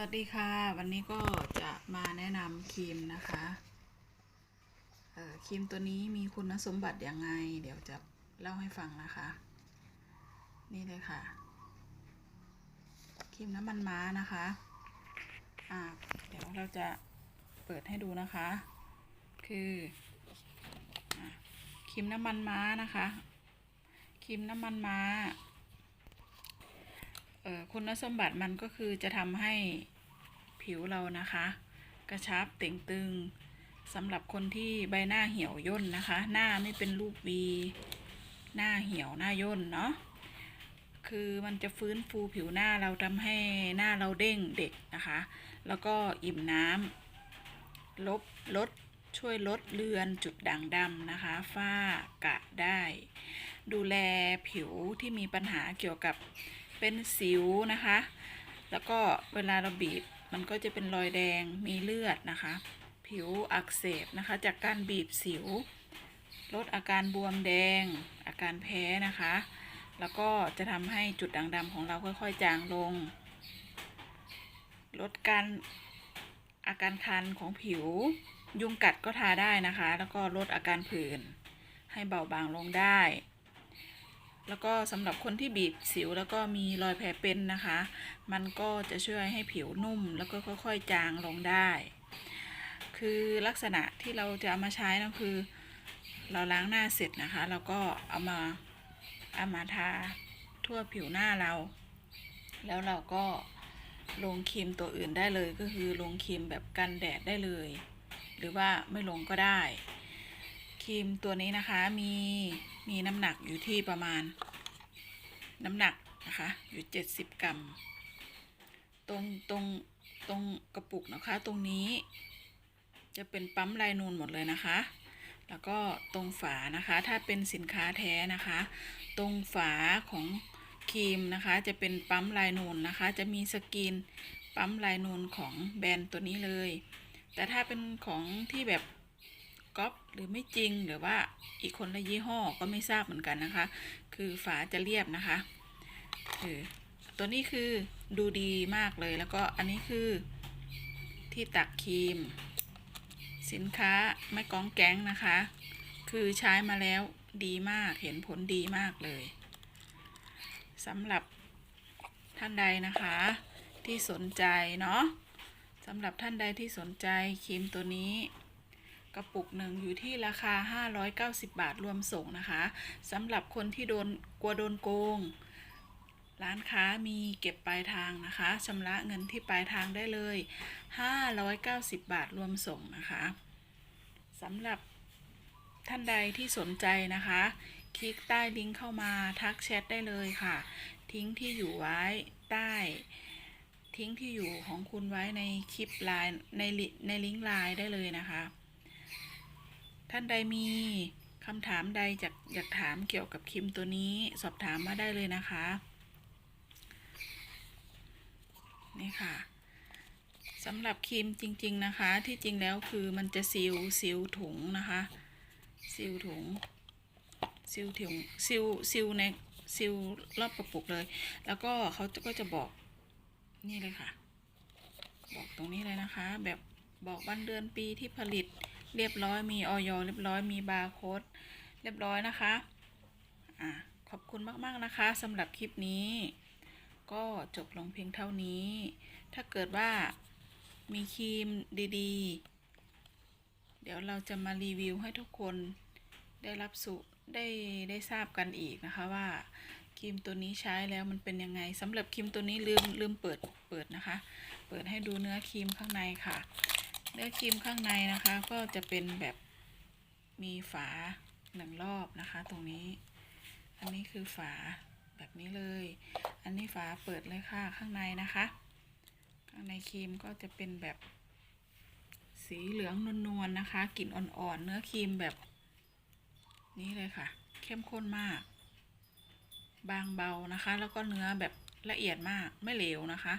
วัสดีค่ะ วันนี้ก็จะมาแนะนำครีมนะคะครีมตัวนี้มีคุณสมบัติยังไง เดี๋ยวจะเล่าให้ฟังนะคะ นี่เลยค่ะครีมน้ำมันม้านะคะอ่าเดี๋ยวเราจะเปิดให้ดูนะคะ คืออครีมน้ำมันม้านะคะครีมน้ำมันม้า คุณสมบัติมันก็คือจะทำให้ผิวเรานะคะ กระชับเต่งตึงสำหรับคนที่ใบหน้าเหี่ยวย่นนะคะ หน้าไม่เป็นรูปวีหน้าเหี่ยวหน้าย่นเนาะคือมันจะฟื้นฟูผิวหน้าเราทำให้หน้าเราเด้งเด็กนะคะ แล้วก็อิ่มน้ำลบลดช่วยลดเลือนจุดด่างดำนะคะ ฝ้ากระได้ ดูแลผิวที่มีปัญหาเกี่ยวกับ เป็นสิวนะคะ แล้วก็เวลาเราบีบมันก็จะเป็นรอยแดงมีเลือดนะคะ ผิวอักเสบนะคะ จากการบีบสิว ลดอาการบวมแดง อาการแพ้นะคะ แล้วก็จะทำให้จุดด่างดำของเราค่อยๆ จางลง ลดการอาการคันของผิว ยุงกัดก็ทาได้นะคะ แล้วก็ลดอาการผื่นให้เบาบางลงได้ แล้วก็สำหรับคนที่บีบสิวแล้วก็มีรอยแผลเป็นนะคะ มันก็จะช่วยให้ผิวนุ่มแล้วก็ค่อยๆจางลงได้ คือลักษณะที่เราจะเอามาใช้นั่นคือ เราล้างหน้าเสร็จนะคะ แล้วก็เอามาเอามาทาทั่วผิวหน้าเรา แล้วเราก็ลงครีมตัวอื่นได้เลยก็คือลงครีมแบบกันแดดได้เลย หรือว่าไม่ลงก็ได้ครีมตัวนี้นะคะมี มีน้ำหนักอยู่ที่ประมาณ น้ำหนักนะคะ อยู่70กรัม ตรงตรงตรงกระปุกนะคะ ตรงนี้ จะเป็นปั๊มลายนูนหมดเลยนะคะ แล้วก็ตรงฝานะคะ ถ้าเป็นสินค้าแท้นะคะ ตรงฝาของครีมนะคะ จะเป็นปั๊มลายนูนนะคะ จะมีสกรีนปั๊มลายนูนของแบรนด์ตัวนี้เลย แต่ถ้าเป็นของที่แบบ ก๊อปหรือไม่จริงหรือว่าอีกคนละยี่ห้อก็ไม่ทราบเหมือนกันนะคะ คือฝาจะเรียบนะคะเออตัวนี้คือดูดีมากเลยแล้วก็อันนี้คือที่ตักครีม สินค้าไม่ก้องแก๊งนะคะ คือใช้มาแล้วดีมากเห็นผลดีมากเลยสำหรับท่านใดนะคะที่สนใจเนาะสำหรับท่านใดที่สนใจครีมตัวนี้ กระปุกหนึ่งอยู่ที่ราคา 590 บาทรวมส่งนะคะสำหรับคนที่โดนกลัวโดนโกง ร้านค้ามีเก็บปลายทางนะคะชำระเงินที่ปลายทางได้เลย 590 บาทรวมส่งนะคะสำหรับท่านใดที่สนใจนะคะ คลิกใต้ลิงก์เข้ามาทักแชทได้เลยค่ะ ทิ้งที่อยู่ไว้ใต้ ทิ้งที่อยู่ของคุณไว้ในคลิปไลน์ในลิในลิงก์ไลน์ได้เลยนะคะ ท่านใดมีคำถามใดจากอยากถามเกี่ยวกับครีมตัวนี้สอบถามมาได้เลยนะคะนี่ค่ะสำหรับครีมจริง ๆ นะคะ ที่จริงแล้วคือมันจะซีลซีลถุงนะคะซีลถุงซีลถุงซีลซีลในซีลรอบกระปุกเลย แล้วก็เขาก็จะบอกนี่เลยค่ะ บอกตรงนี้เลยนะคะ แบบบอกวันเดือนปีที่ผลิต เรียบร้อยมีออยเรียบร้อยมีบาร์โค้ดเรียบร้อยนะคะอะขอบคุณมากๆนะคะสำหรับคลิปนี้ ก็จบลงเพียงเท่านี้ ถ้าเกิดว่ามีครีมดีๆ เดี๋ยวเราจะมารีวิวให้ทุกคนได้รับสุได้ได้ทราบกันอีกนะคะว่าครีมตัวนี้ใช้แล้วมันเป็นยังไงสำหรับครีมตัวนี้ลืมลืมเปิดเปิดนะคะ เปิดให้ดูเนื้อครีมข้างในค่ะ เนื้อครีมข้างในนะคะ ก็จะเป็นแบบมีฝาหนึ่งรอบนะคะ ตรงนี้ อันนี้คือฝาแบบนี้เลย อันนี้ฝาเปิดเลยค่ะข้างในนะคะ ข้างในครีมก็จะเป็นแบบสีเหลืองนวลๆนะคะกลิ่นอ่อนๆ เนื้อครีมแบบนี้เลยค่ะ เข้มข้นมาก บางเบานะคะ แล้วก็เนื้อแบบละเอียดมากไม่เหลวนะคะ